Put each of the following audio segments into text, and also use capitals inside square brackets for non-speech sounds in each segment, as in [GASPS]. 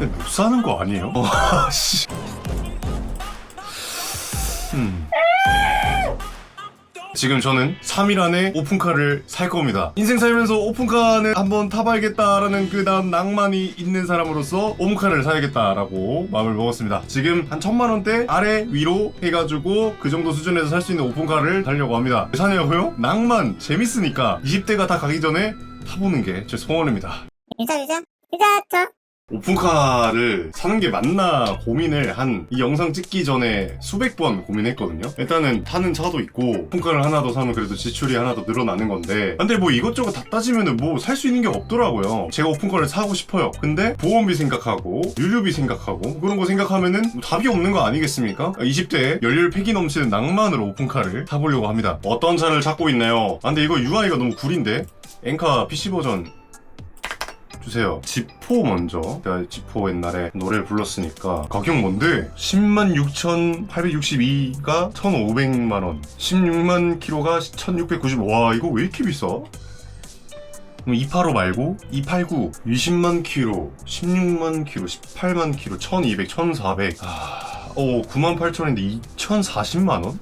못 사는 거 아니에요? 와, [LAUGHS] 씨. 음. 지금 저는 3일 안에 오픈카를 살 겁니다. 인생 살면서 오픈카는 한번 타봐야겠다라는 그 다음 낭만이 있는 사람으로서 오픈카를 사야겠다라고 마음을 먹었습니다. 지금 한 천만 원대 아래 위로 해가지고 그 정도 수준에서 살 수 있는 오픈카를 타려고 합니다. 왜 사냐고요? 낭만 재밌으니까 20대가 다 가기 전에 타보는 게 제 소원입니다. 유자 유자 유자 저 오픈카를 사는 게 맞나 고민을 한 이 영상 찍기 전에 수백 번 고민했거든요. 일단은 타는 차도 있고 오픈카를 하나 더 사면 그래도 지출이 하나 더 늘어나는 건데 근데 뭐 이것저것 다 따지면은 뭐 살 수 있는 게 없더라고요. 제가 오픈카를 사고 싶어요. 근데 보험비 생각하고 유류비 생각하고 그런 거 생각하면은 뭐 답이 없는 거 아니겠습니까? 20대에 열렬 패기 넘치는 낭만으로 오픈카를 타보려고 합니다. 어떤 차를 찾고 있나요? 아 근데 이거 UI가 너무 구린데? 엔카 PC 버전 주세요. 지포 먼저. 제가 지포 옛날에 노래를 불렀으니까 가격 뭔데? 10만 6,862가 1,500만 원. 16만 킬로가 1,690. 와 이거 왜 이렇게 비싸? 그럼 285 말고 289 20만 킬로 16만 킬로 18만 킬로 1200 1400 아, 어 9만 8천인데 2040만 원?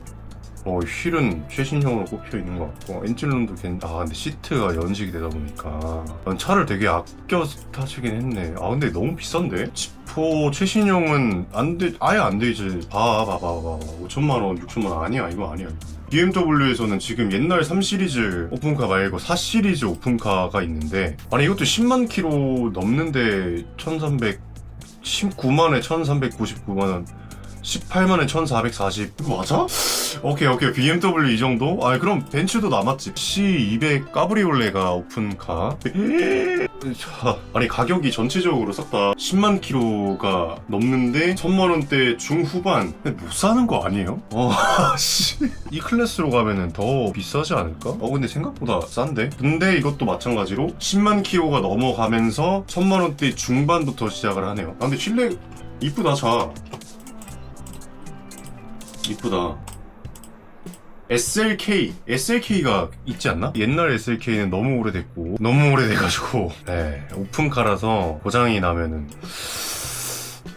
어, 휠은 최신형으로 꼽혀 있는 것 같고 엔진룸도 괜. 아 근데 시트가 연식이 되다 보니까 난 차를 되게 아껴 타시긴 했네. 아 근데 너무 비싼데? 지포 최신형은 안 돼, 아예 안 되지. 봐, 봐, 봐, 봐. 5천만 원, 6천만 원 아니야, 이거 아니야. BMW에서는 지금 옛날 3 시리즈 오픈카 말고 4 시리즈 오픈카가 있는데 아니 이것도 10만 킬로 넘는데 1,300 19만에 1,399만 원. 18만에 1440 이거 맞아? 오케이 오케이 BMW 이 정도? 아 그럼 벤츠도 남았지 C200 까브리올레가 오픈카 [GASPS] 자, 아니 가격이 전체적으로 싹 다 10만 킬로가 넘는데 1000만 원대 중후반 못 사는 거 아니에요? 어, [LAUGHS] 씨. 이 클래스로 가면은 더 비싸지 않을까? 어 근데 생각보다 싼데? 근데 이것도 마찬가지로 10만 킬로가 넘어가면서 1000만 원대 중반부터 시작을 하네요 아 근데 실내 이쁘다 차 이쁘다. SLK, SLK가 있지 않나? 옛날 SLK는 너무 오래됐고, 너무 오래돼가지고, [LAUGHS] 네, 오픈카라서 고장이 나면은,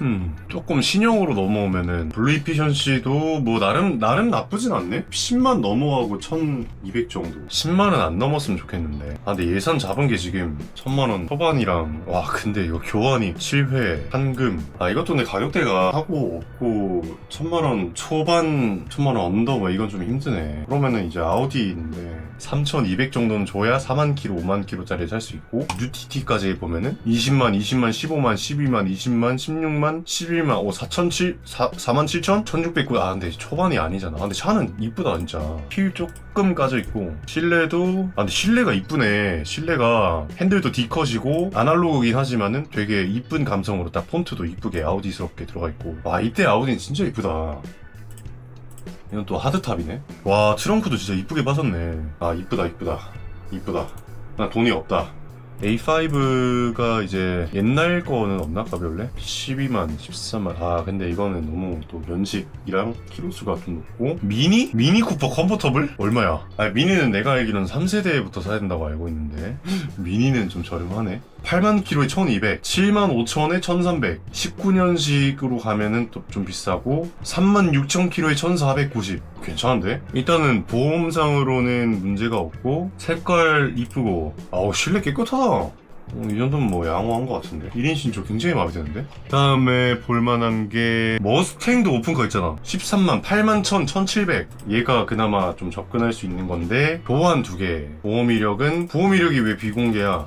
음, 조금 신형으로 넘어오면은, 블루 이피션시도 뭐, 나름, 나름 나쁘진 않네? 10만 넘어가고 1200 정도. 10만은 안 넘었으면 좋겠는데. 아, 근데 예산 잡은 게 지금 1000만 원 초반이랑, 와, 근데 이거 교환이 7회, 한금. 아, 이것도 근데 가격대가 하고 없고, 1000만 원 초반, 1000만 원 언더, 뭐, 이건 좀 힘드네. 그러면은 이제 아우디인데, 3200 정도는 줘야 4만 킬로, 5만 킬로짜리 살 수 있고, UTT까지 보면은, 20만, 20만, 15만, 12만, 20만, 16만, 11만, 오, 4,007, 4만 7천? 1609. 아, 근데 초반이 아니잖아. 아, 근데 차는 이쁘다, 진짜. 휠 조금 까져 있고, 실내도, 아, 근데 실내가 이쁘네. 실내가 핸들도 D컷이고, 아날로그긴 하지만은 되게 이쁜 감성으로 딱 폰트도 이쁘게 아우디스럽게 들어가 있고. 와, 이때 아우디는 진짜 이쁘다. 이건 또 하드탑이네. 와, 트렁크도 진짜 이쁘게 빠졌네. 아, 이쁘다, 이쁘다. 이쁘다. 나 돈이 없다. A5가 이제 옛날 거는 없나 가별래? 12만, 13만. 아 근데 이거는 너무 또 연식이랑 키로수가 좀 높고 미니? 미니 쿠퍼 컨버터블? 얼마야? 아 미니는 내가 알기로는 3세대부터 사야 된다고 알고 있는데 미니는 좀 저렴하네. 8만 킬로에 1200, 7만 5천에 1300, 19년식으로 가면은 또 좀 비싸고 3만 6천 킬로에 1490. 괜찮은데? 일단은 보험상으로는 문제가 없고 색깔 이쁘고. 아우 실내 깨끗하다. 어, 이 정도면 뭐 양호한 것 같은데? 1인 신조 굉장히 마음에 드는데? 다음에 볼만한 게 머스탱도 오픈카 있잖아. 13만 8만 1000 1700 얘가 그나마 좀 접근할 수 있는 건데 보안 두개. 보험 이력은 보험 이력이 왜 비공개야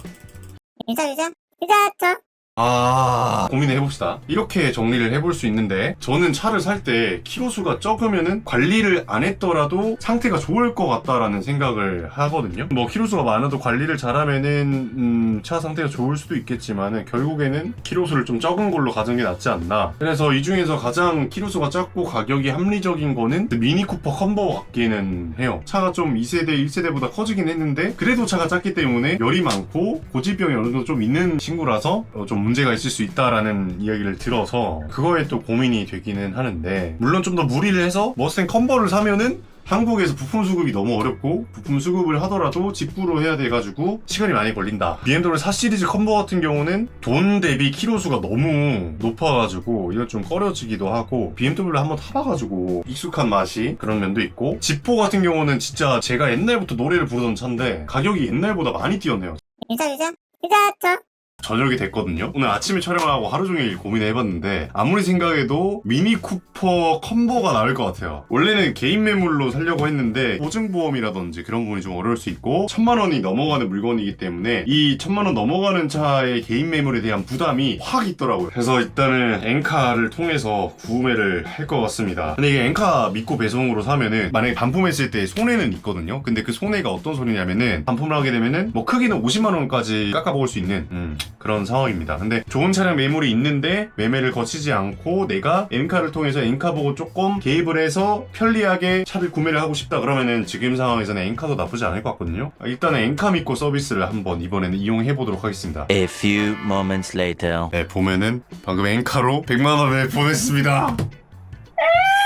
유자 유자 유자 저 아 고민을 해봅시다. 이렇게 정리를 해볼 수 있는데 저는 차를 살 때 키로수가 적으면은 관리를 안 했더라도 상태가 좋을 것 같다라는 생각을 하거든요. 뭐 키로수가 많아도 관리를 잘하면은 음, 차 상태가 좋을 수도 있겠지만은 결국에는 키로수를 좀 적은 걸로 가는 게 낫지 않나. 그래서 이 중에서 가장 키로수가 작고 가격이 합리적인 거는 그 미니 쿠퍼 컴버 같기는 해요. 차가 좀 2세대 1세대보다 커지긴 했는데 그래도 차가 작기 때문에 열이 많고 고질병이 어느 정도 좀 있는 친구라서 어, 좀 문제가 있을 수 있다라는 이야기를 들어서 그거에 또 고민이 되기는 하는데 물론 좀 더 무리를 해서 머스탱 컨버를 사면은 한국에서 부품 수급이 너무 어렵고 부품 수급을 하더라도 직구로 해야 돼가지고 시간이 많이 걸린다. BMW 4 시리즈 컴버 같은 경우는 돈 대비 키로수가 너무 높아가지고 이거 좀 꺼려지기도 하고 BMW를 한번 타봐가지고 익숙한 맛이 그런 면도 있고 지포 같은 경우는 진짜 제가 옛날부터 노래를 부르던 차인데 가격이 옛날보다 많이 뛰었네요. 유자 유자 유자차 저녁이 됐거든요. 오늘 아침에 촬영하고 하루 종일 고민해봤는데 아무리 생각해도 미니 쿠퍼 컴보가 나을 것 같아요. 원래는 개인 매물로 살려고 했는데 보증보험이라든지 그런 부분이 좀 어려울 수 있고 천만 원이 넘어가는 물건이기 때문에 이 천만 원 넘어가는 차의 개인 매물에 대한 부담이 확 있더라고요. 그래서 일단은 엔카를 통해서 구매를 할 것 같습니다. 근데 이게 엔카 믿고 배송으로 사면은 만약에 반품했을 때 손해는 있거든요. 근데 그 손해가 어떤 손해냐면은 반품을 하게 되면은 뭐 크게는 50만 원까지 깎아먹을 수 있는 음, 그런 상황입니다. 근데 좋은 차량 매물이 있는데 매매를 거치지 않고 내가 엔카를 통해서 엔카 보고 조금 개입을 해서 편리하게 차를 구매를 하고 싶다 그러면은 지금 상황에서는 엔카도 나쁘지 않을 것 같거든요. 아, 일단은 엔카 믿고 서비스를 한번 이번에는 이용해 보도록 하겠습니다. A few moments later. 네, 보면은 방금 엔카로 100만 원을 보냈습니다.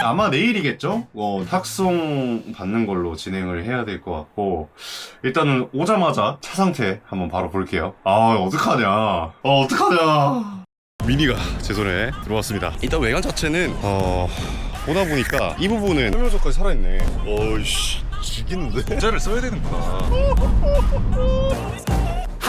아마 내일이겠죠? 어, 탁송 받는 걸로 진행을 해야 될 것 같고 일단은 오자마자 차 상태 한번 바로 볼게요. 아, 어떡하냐. 어, 어떡하냐. 미니가 제 손에 들어왔습니다. 일단 외관 자체는 어... 보다 보니까 이 부분은 설명서까지 살아있네. 어이씨, 죽이는데? 모자를 써야 되는구나. [LAUGHS]